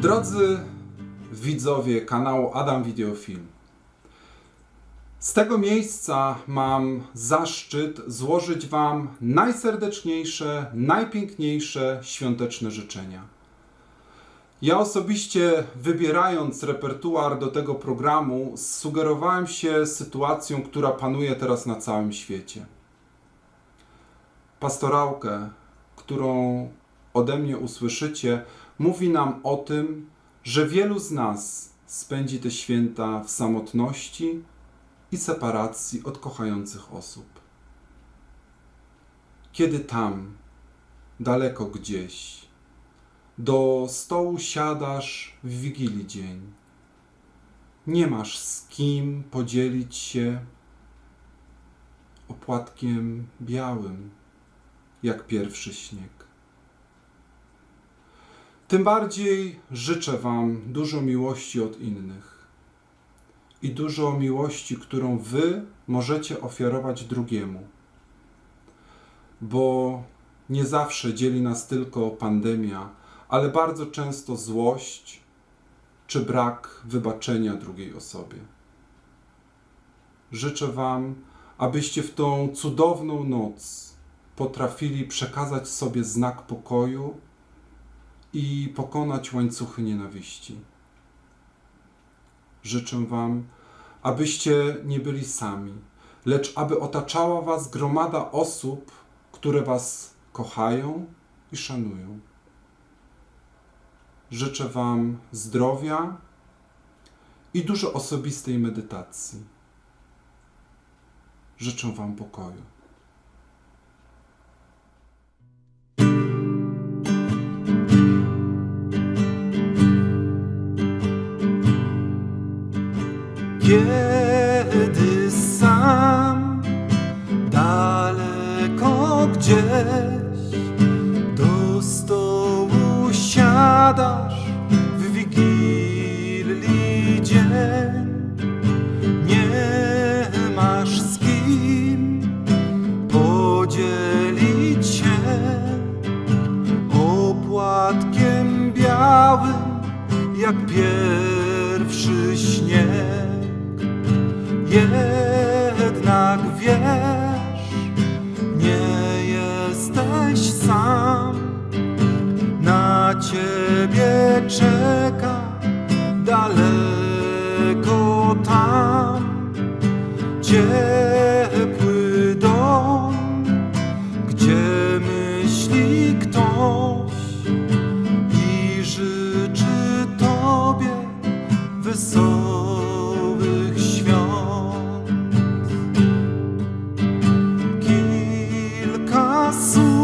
Drodzy widzowie kanału Adam Videofilm, z tego miejsca mam zaszczyt złożyć Wam najserdeczniejsze, najpiękniejsze świąteczne życzenia. Ja osobiście, wybierając repertuar do tego programu, sugerowałem się sytuacją, która panuje teraz na całym świecie. Pastorałkę, którą ode mnie usłyszycie, mówi nam o tym, że wielu z nas spędzi te święta w samotności i separacji od kochających osób. Kiedy tam, daleko gdzieś, do stołu siadasz w wigilii dzień, nie masz z kim podzielić się opłatkiem białym, jak pierwszy śnieg. Tym bardziej życzę Wam dużo miłości od innych i dużo miłości, którą Wy możecie ofiarować drugiemu, bo nie zawsze dzieli nas tylko pandemia, ale bardzo często złość czy brak wybaczenia drugiej osobie. Życzę Wam, abyście w tą cudowną noc potrafili przekazać sobie znak pokoju i pokonać łańcuchy nienawiści. Życzę Wam, abyście nie byli sami, lecz aby otaczała Was gromada osób, które Was kochają i szanują. Życzę Wam zdrowia i dużo osobistej medytacji. Życzę Wam pokoju. Gdzieś do stołu siadasz w wigilii dzień, nie masz z kim podzielić się opłatkiem białym jak pierwszy śnieg. Jednak wiesz, tam ciepły dom, gdzie myśli ktoś i życzy tobie wesołych świąt. Kilka słów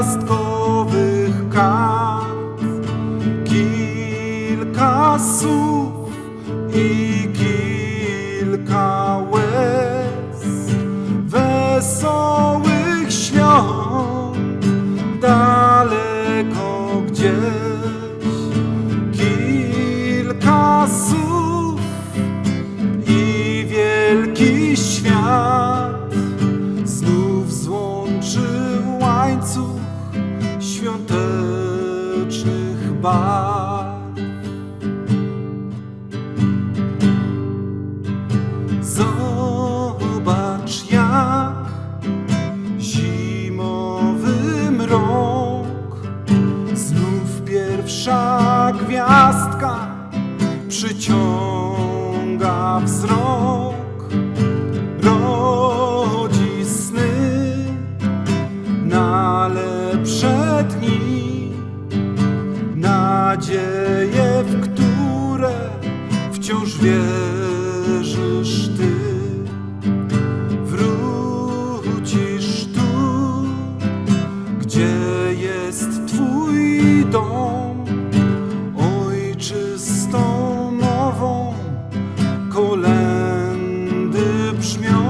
gwiazdkowych kart. Kilka słów i kilka łez wesołych świąt daleko gdzieś. Kilka słów świątecznych barw. Zobacz jak zimowy mrok Znów pierwsza gwiazdka przyciąga wzrok nadzieje, w które wciąż wierzysz Ty. Wrócisz tu, gdzie jest Twój dom, ojczystą nową kolendy brzmią.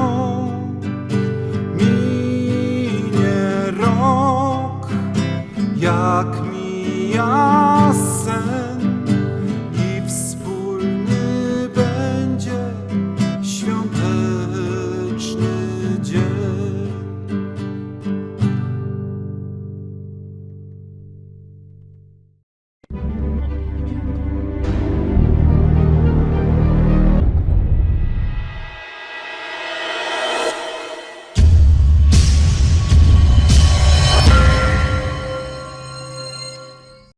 Minie rok, jak mi ja